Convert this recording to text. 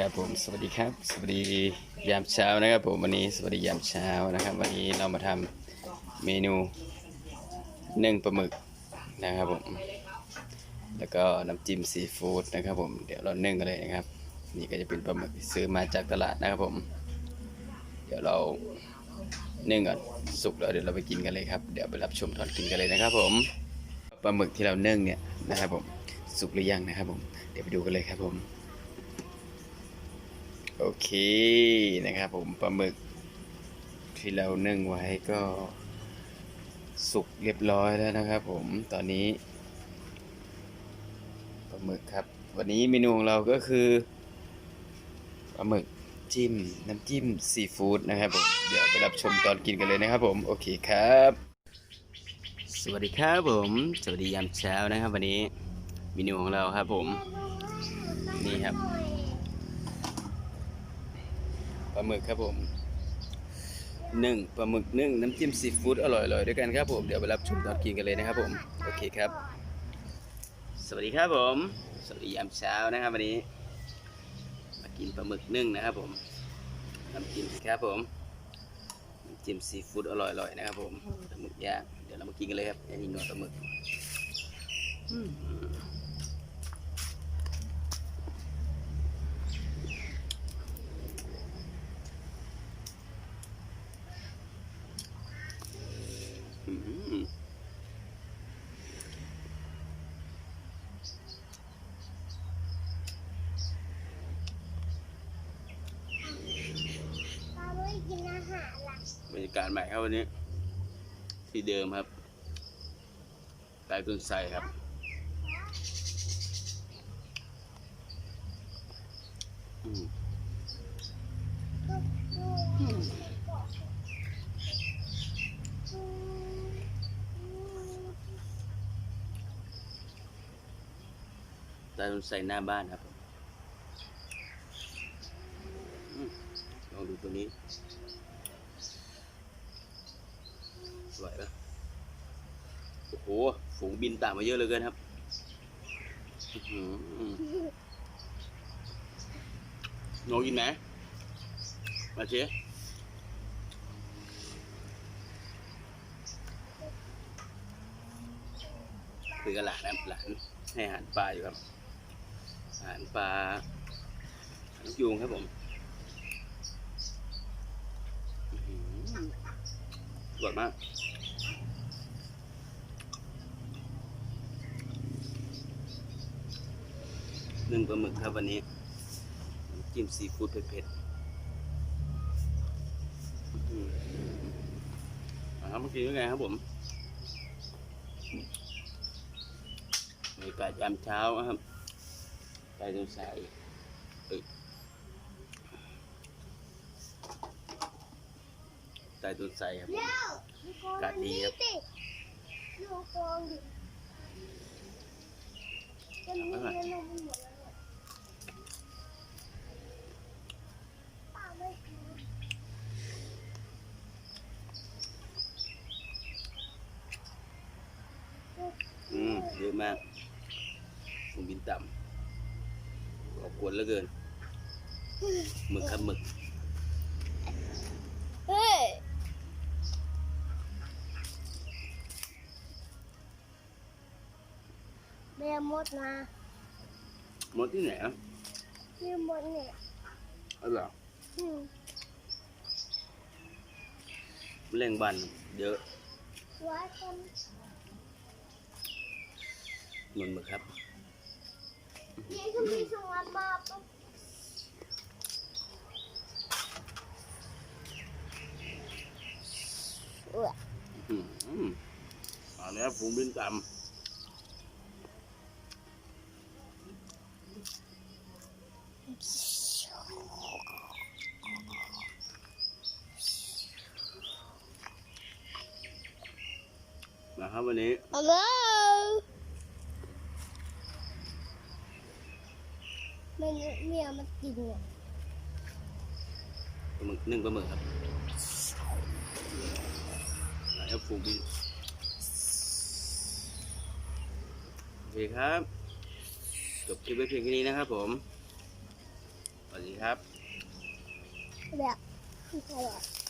ครับผมสวัสดีครับ สวัสดียามเช้านะครับผมวันนี้สวัสดียามเช้านะครับ วันนี้เรามาทำเมนูนึ่งปลาหมึกนะครับผมแล้วก็น้ำจิ้มซีฟู้ดนะครับผมเดี๋ยวเรานึ่งกันเลยนะครับนี่ก็จะเป็นปลาหมึกซื้อมาจากตลาดนะครับผม เดี๋ยวเรานึ่งก่อนสุกแล้วเดี๋ยวเราไปกินกันเลยครับเดี๋ยวไปรับชมตอนกินกันเลยนะครับผมปลาหมึกที่เรานึ่งเนี่ยนะครับผมสุกหรือยังนะครับผมเดี๋ยวไปดูกันเลยครับผม โอเคนะครับผมปลาหมึกที่เรานึ่งไว้ก็สุกเรียบร้อยแล้วนะครับผมตอนนี้ปลาหมึกครับ วันนี้เมนูของเราก็คือปลาหมึกจิ้มน้ำจิ้มซีฟู้ดนะครับผมเดี๋ยวไปรับชมตอนกินกันเลยนะครับผมโอเคครับ สวัสดีครับผมสวัสดียามเช้านะครับ วันนี้เมนูของเราครับผมนี่ครับ ปลาหมึกครับผมนึ่งปลาหมึกนึ่งน้ำจิ้มซีฟู้ดอร่อยๆด้วยกันครับผมเดี๋ยวไปรับชมตอนกินกันเลยนะครับผมโอเคครับ สวัสดีครับผม สวัสดียามเช้านะครับวันนี้มากินปลาหมึกนึ่งนะครับผมน้ำจิ้มครับผมน้ำจิ้มซีฟู้ดอร่อยๆนะครับผมปลาหมึกย่างเดี๋ยวเรามากินกันเลยครับอันนี้หนวดปลาหมึกอืมอืม เราไม่กินอาหารล่ะ บรรยากาศใหม่ครับวันนี้ ที่เดิมครับใต้ต้นไทรครับอืมใต้ต้นไทรหน้าบ้านครับลองดูตัวนี้ สวยปะโอ้โห ฝูงบินตามมาเยอะเหลยเกินครับหือโนกินไหมมาเชคุยกับหลานนะครับหลานให้อาหารปลาอยู่ครับอาหารปลาหารนกยูงครับผมอื้อหือ อร่อยมากนึ่งปลาหมึกครับวันนี้จิ้มซีฟู้ดเผ็ดๆครับเมื่อกี้เป็นไงครับผมบรรยากาศยามเช้าครับไปตรงสายเอ้ย ใต้ต้นไทรครับผมแล้วดูกองอากาศดีครับสิดูกองดิจะมีเงินลงไปหมดแล้วเนี่ยป้าไม่กินอืมเยอะมากฝูงบินต่ำขอบกวนเหลือเกินหมึกครับหมึก เฮ้ย แม่มดนะหมดที่ไหนอะที่มดเนี่ยอ๋อเหรออืมแรงบันเยอะไว้คนเหมือนหมึกครับ นี่ก็มีสวรรค์มาปุ๊บอืมอืมเอาแล้วฝูงบินต่ำ นะครับวันนี้ ฮัลโหลมันเนี่ยมันกินเนี่ยปลาหมึกนึ่งปลาหมึกครับแล้วฝูงบินโอเคครับ จบคลิปไว้เพียงแค่นี้นะครับผม สวัสดีครับแบบแบบ